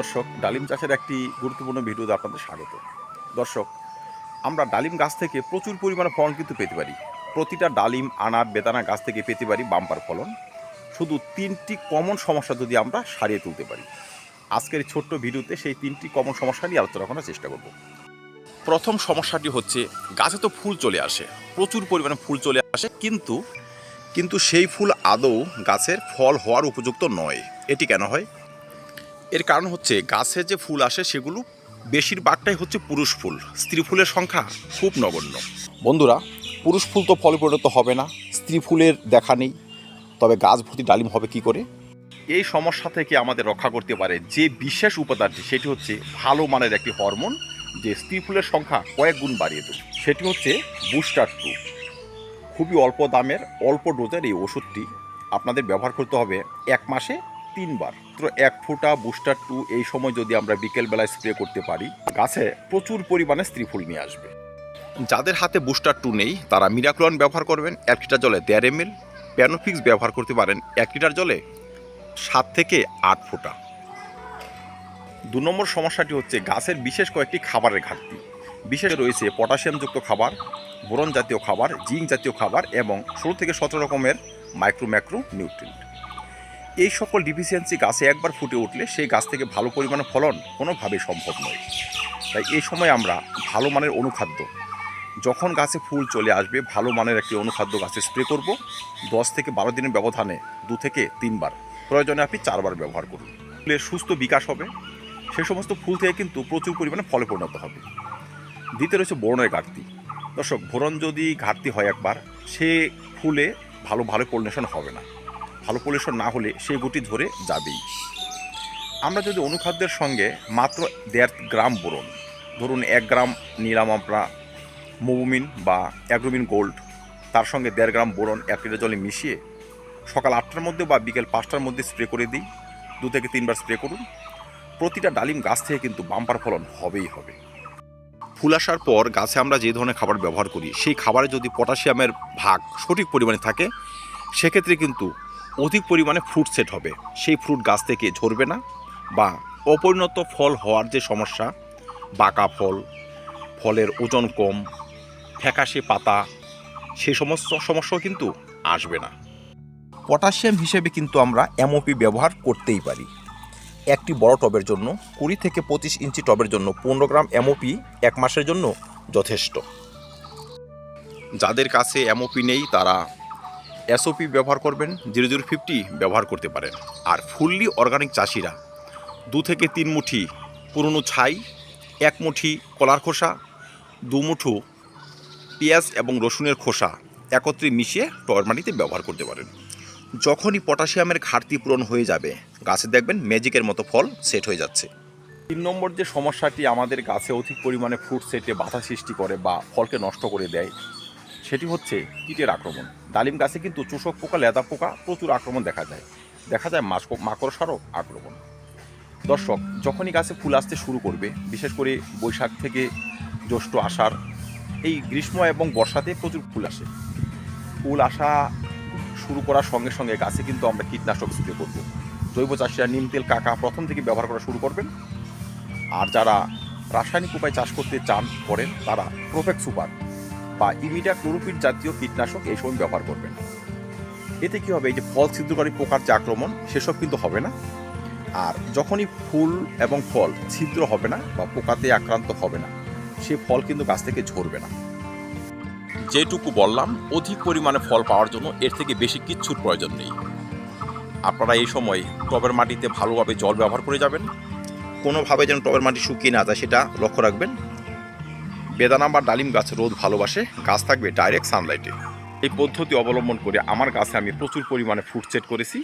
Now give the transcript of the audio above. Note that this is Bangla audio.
দর্শক, ডালিম চাষের একটি গুরুত্বপূর্ণ ভিডিওতে আপনাদের স্বাগত। দর্শক, আমরা ডালিম গাছ থেকে প্রচুর পরিমাণে ফলন কিন্তু পেতে পারি। প্রতিটা ডালিম, আনার বেদানা গাছ থেকে পেতে পারি বাম্পার ফলন। শুধু তিনটি কমন সমস্যা যদি আমরা সারিয়ে তুলতে পারি। আজকের ছোট্ট ভিডিওতে সেই তিনটি কমন সমস্যা নিয়ে আলোচনা করার চেষ্টা করব। প্রথম সমস্যাটি হচ্ছে, গাছে তো ফুল চলে আসে, প্রচুর পরিমাণে ফুল চলে আসে, কিন্তু কিন্তু সেই ফুল আদৌ গাছের ফল হওয়ার উপযুক্ত নয়। এটি কেন হয়? এর কারণ হচ্ছে গাছে যে ফুল আসে সেগুলো বেশিরভাগটাই হচ্ছে পুরুষ ফুল। স্ত্রী ফুলের সংখ্যা খুব নগণ্য। বন্ধুরা পুরুষ ফুল তো ফলে পরিণত হবে না স্ত্রী ফুলের দেখা নেই। তবে গাছ ভর্তি ডালিম হবে কি করে? এই সমস্যা থেকে আমাদের রক্ষা করতে পারে যে বিশেষ উপাদানটি সেটি হচ্ছে ভালো মানের একটি হরমোন যে স্ত্রী ফুলের সংখ্যা কয়েক গুণ বাড়িয়ে দেবে। সেটি হচ্ছে বুস্টার টু। খুবই অল্প দামের অল্প ডোজের এই ওষুধটি আপনাদের ব্যবহার করতে হবে এক মাসে তিনবার। তো এক ফোঁটা বুস্টার টু এই সময় যদি আমরা বিকেলবেলায় স্প্রে করতে পারি গাছে প্রচুর পরিমাণে স্ত্রী ফুল নিয়ে আসবে। যাদের হাতে বুস্টার টু নেই তারা মিরাক্লন ব্যবহার করবেন এক লিটার জলে দেড় এম এল প্যানোফিক্স ব্যবহার করতে পারেন এক লিটার জলে সাত থেকে আট ফোঁটা। দু নম্বর সমস্যাটি হচ্ছে গাছের বিশেষ কয়েকটি খাবারের ঘাটতি। বিশেষ রয়েছে পটাশিয়ামযুক্ত খাবার বোরন জাতীয় খাবার জিঙ্ক জাতীয় খাবার এবং ষোলো থেকে সতেরো রকমের মাইক্রো ম্যাক্রো নিউট্রিয়েন্ট এই সকল ডিফিসিয়েন্সি গাছে একবার ফুটে উঠলে সেই গাছ থেকে ভালো পরিমাণে ফলন কোনোভাবেই সম্ভব নয়। তাই এই সময় আমরা ভালো মানের অনুখাদ্য, যখন গাছে ফুল চলে আসবে, ভালো মানের একটি অনুখাদ্য গাছে স্প্রে করব। দশ থেকে বারো দিনের ব্যবধানে দু থেকে তিনবার। প্রয়োজনে আপনি চারবার ব্যবহার করুন। ফুলের সুস্থ বিকাশ হবে। সে সমস্ত ফুল থেকে কিন্তু প্রচুর পরিমাণে ফলে পরিণত হবে। দ্বিতীয় রয়েছে বরণের ঘাটতি। দর্শক ভরণ যদি ঘাটতি হয় একবার, সে ফুলে ভালো ভালো পলিনেশন হবে না। ভালো পলিউশন না হলে সেই গুটি ধরে যাবেই। আমরা যদি অনুখাদ্যের সঙ্গে মাত্র দেড় গ্রাম বোরন ধরুন এক গ্রাম নিলাম আমরা মোবুমিন বা অ্যাগ্রোমিন গোল্ড, তার সঙ্গে দেড় গ্রাম বোরন এক লিটার জলে মিশিয়ে সকাল আটটার মধ্যে বা বিকেল পাঁচটার মধ্যে স্প্রে করে দিই, দু থেকে তিনবার স্প্রে করুন। প্রতিটা ডালিম গাছ থেকে কিন্তু বাম্পার ফলন হবেই হবে। ফুল আসার পর গাছে আমরা যে ধরনের খাবার ব্যবহার করি, সেই খাবারে যদি পটাশিয়ামের ভাগ সঠিক পরিমাণে থাকে, সেক্ষেত্রে কিন্তু অধিক পরিমাণে ফ্রুট সেট হবে। সেই ফ্রুট গাছ থেকে ঝরবে না বা অপরিণত ফল হওয়ার যে সমস্যা, বাঁকা ফল, ফলের ওজন কম, ফ্যাকাশে পাতা সেই সমস্ত সমস্যাও কিন্তু আসবে না। পটাশিয়াম হিসেবে কিন্তু আমরা এমওপি ব্যবহার করতেই পারি। একটি বড় টবের জন্য, কুড়ি থেকে পঁচিশ ইঞ্চি টবের জন্য পনেরো গ্রাম এমওপি এক মাসের জন্য যথেষ্ট। যাদের কাছে এমওপি নেই, তারা এসওপি ব্যবহার করবেন জিরো জিরো ফিফটি ব্যবহার করতে পারেন। আর ফুললি অর্গানিক চাষিরা, দু থেকে তিন মুঠি পুরনো ছাই, এক মুঠি কলার খোসা, দু মুঠো পেঁয়াজ এবং রসুনের খোসা একত্রে মিশিয়ে টবের মাটিতে ব্যবহার করতে পারেন। যখনই পটাশিয়ামের ঘাটতি পূরণ হয়ে যাবে, গাছে দেখবেন ম্যাজিকের মতো ফল সেট হয়ে যাচ্ছে। তিন নম্বর যে সমস্যাটি আমাদের গাছে অধিক পরিমাণে ফ্রুট সেটে বাধা সৃষ্টি করে বা ফলকে নষ্ট করে দেয় সেটি হচ্ছে কীটের আক্রমণ। ডালিম গাছে কিন্তু চোষক পোকা, লেদা পোকা প্রচুর আক্রমণ দেখা যায়। দেখা যায় মাকড়সারও আক্রমণ। দর্শক, যখনই গাছে ফুল আসতে শুরু করবে, বিশেষ করে বৈশাখ থেকে জ্যৈষ্ঠ আষাঢ়, এই গ্রীষ্ম এবং বর্ষাতে প্রচুর ফুল আসে। ফুল আসা শুরু করার সঙ্গে সঙ্গে গাছে কিন্তু আমরা কীটনাশক স্প্রে করব। জৈব চাষিরা নিম তেল কাকা প্রথম থেকে ব্যবহার করা শুরু করবেন। আর যারা রাসায়নিক উপায় চাষ করতে চান, করেন, তারা প্রোফেক্ট সুপার বা ইমিডা ক্লোরোপিড জাতীয় কীটনাশক এই সময় ব্যবহার করবেন। এতে কি হবে? এই যে ফল ছিদ্রকারী পোকার যে আক্রমণ, সেসব কিন্তু হবে না। আর যখনই ফুল এবং ফল ছিদ্র হবে না বা পোকাতে আক্রান্ত হবে না, সে ফল কিন্তু গাছ থেকে ঝরবে না। যেটুকু বললাম, অধিক পরিমাণে ফল পাওয়ার জন্য এর থেকে বেশি কিচ্ছুর প্রয়োজন নেই। আপনারা এই সময় টবের মাটিতে ভালোভাবে জল ব্যবহার করে যাবেন। কোনোভাবে যেন টবের মাটি শুকিয়ে না যায়, সেটা লক্ষ্য রাখবেন। বেদানা বা ডালিম গাছ রোদ ভালোবাসে, গাছ থাকবে ডাইরেক্ট সানলাইটে এই পদ্ধতি অবলম্বন করে আমার গাছে আমি প্রচুর পরিমাণে ফুড সেট করেছি।